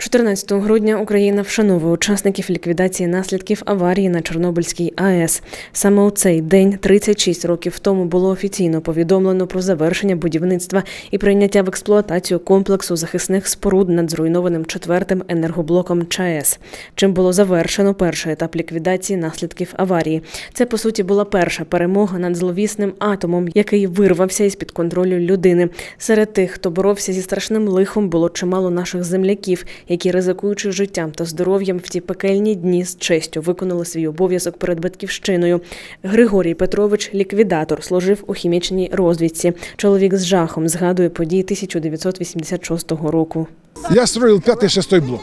14 грудня Україна вшановує учасників ліквідації наслідків аварії на Чорнобильській АЕС. Саме у цей день, 36 років тому, було офіційно повідомлено про завершення будівництва і прийняття в експлуатацію комплексу захисних споруд над зруйнованим четвертим енергоблоком ЧАЕС. Чим було завершено перший етап ліквідації наслідків аварії. Це по суті була перша перемога над зловісним атомом, який вирвався із під контролю людини. Серед тих, хто боровся зі страшним лихом, було чимало наших земляків, які, ризикуючи життям та здоров'ям в ті пекельні дні з честю виконали свій обов'язок перед батьківщиною. Григорій Петрович, ліквідатор, служив у хімічній розвідці. Чоловік з жахом згадує події 1986 року. Я строил пятый-шестой блок.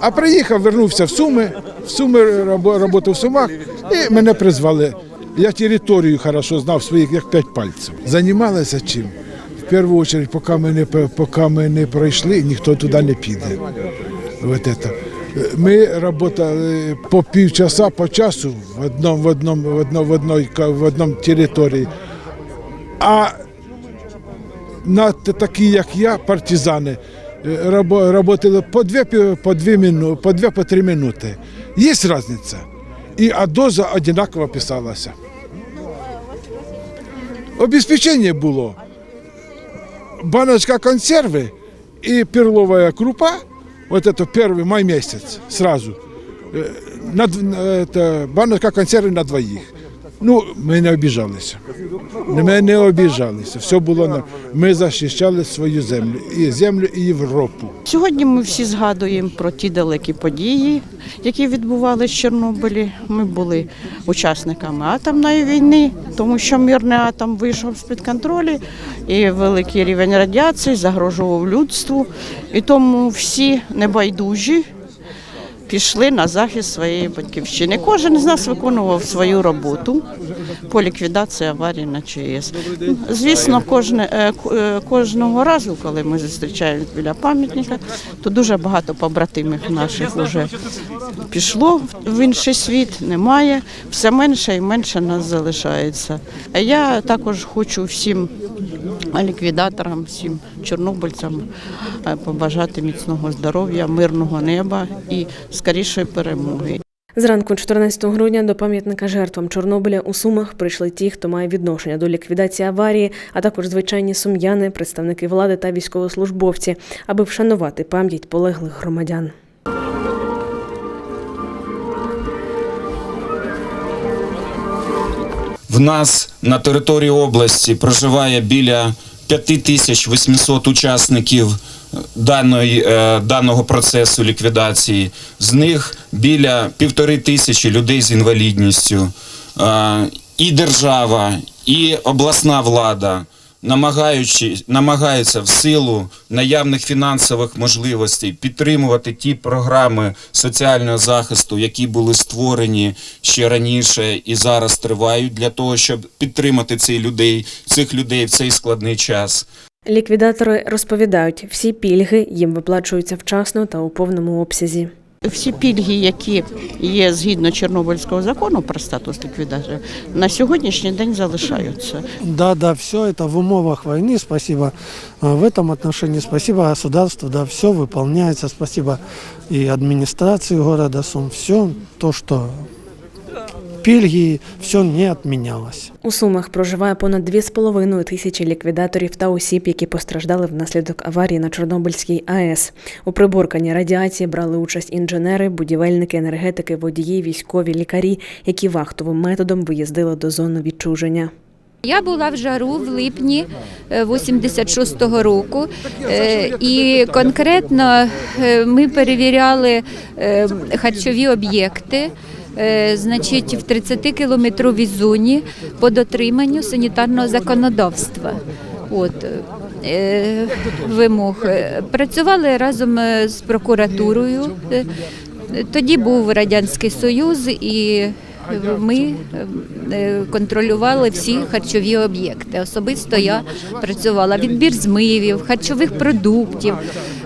А приїхав, вернувся в Суми, в Суми работав в Сумах, і мене призвали. Я територію хорошо знав своїх як п'ять пальців. Займалися чим? Першу чергу, поки ми не, поки ми не пройшли, ніхто туди не піде. Вот это. Ми працювали по півчаса, по часу в одному, в одному, в одному, в одній, в одному території. А на такі, як я, партизани, е, рабо- работали по дві, по дві, мину, по дві, по три минути. Є різниця. І а доза однаково писалася. Обеспечення було Баночка консерви і перловая крупа, вот это первый май месяц, сразу. Е, На, дв- на- это, баночка консерви на двоїх. Ну, ми не обіжалися. Ми не обіжалися. Все було на ми захищали свою землю і землю, і Європу. Сьогодні ми всі згадуємо про ті далекі події, які відбувалися в Чорнобилі. Ми були учасниками атомної війни, тому що мирний атом вийшов з-під контролю, і великий рівень радіації загрожував людству. І тому всі небайдужі пішли на захист своєї батьківщини. Кожен з нас виконував свою роботу по ліквідації аварії на ЧАЕС. Звісно, кожне, е, е, кожного разу, коли ми зустрічаємось біля пам'ятника, то дуже багато побратимів наших вже пішло в інший світ, немає. Все менше і менше нас залишається. Я також хочу всім ліквідаторам, всім чорнобильцям е, побажати міцного здоров'я, мирного неба і скорішої перемоги. Зранку 14 грудня до пам'ятника жертвам Чорнобиля у Сумах прийшли ті, хто має відношення до ліквідації аварії, а також звичайні сум'яни, представники влади та військовослужбовці, аби вшанувати пам'ять полеглих громадян. В нас на території області проживає біля 5800 учасників даної, е, даного процесу ліквідації. З них біля півтори тисячі людей з інвалідністю. Е, І держава, і обласна влада намагаючи, намагаються в силу наявних фінансових можливостей підтримувати ті програми соціального захисту, які були створені ще раніше і зараз тривають для того, щоб підтримати цих людей, цих людей в цей складний час. Ліквідатори розповідають, всі пільги їм виплачуються вчасно та у повному обсязі. Всі пільги, які є згідно Чорнобильського закону про статус ліквідатора, на сьогоднішній день залишаються. Да, да, все это в умовах войны, спасибо а, в этом отношении, спасибо государству, да, все выполняется, спасибо и администрации города Сум, все то, что пильги, все не отменялось. У Сумах проживає понад 2,5 тисячі ліквідаторів та осіб, які постраждали внаслідок аварії на Чорнобильській АЕС. У приборканні радіації брали участь інженери, будівельники, енергетики, водії, військові, лікарі, які вахтовим методом виїздили до зони відчуження. Я була в жару в липні е, 86-го року, е, і конкретно е, ми перевіряли е, харчові об'єкти. Е, Значить, в 30-кілометровій зоні по дотриманню санітарного законодавства. От е, вимог працювали разом е, з прокуратурою. Тоді був радянський союз і ми е, контролювали всі харчові об'єкти. Особисто я працювала відбір змивів, харчових продуктів,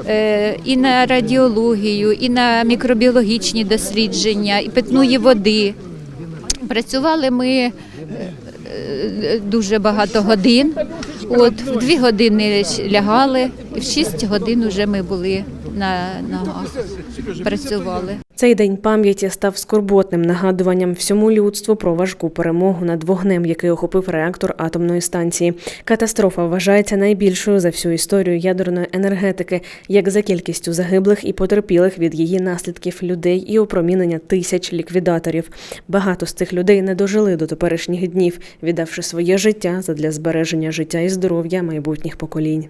е, і на радіологію, і на мікробіологічні дослідження, і питної води. Працювали ми е, е, дуже багато годин. От в дві години лягали, і в шість годин вже ми були на ногах працювали. Цей день пам'яті став скорботним нагадуванням всьому людству про важку перемогу над вогнем, який охопив реактор атомної станції. Катастрофа вважається найбільшою за всю історію ядерної енергетики, як за кількістю загиблих і потерпілих від її наслідків людей і опромінення тисяч ліквідаторів. Багато з цих людей не дожили до теперішніх днів, віддавши своє життя задля збереження життя і здоров'я майбутніх поколінь.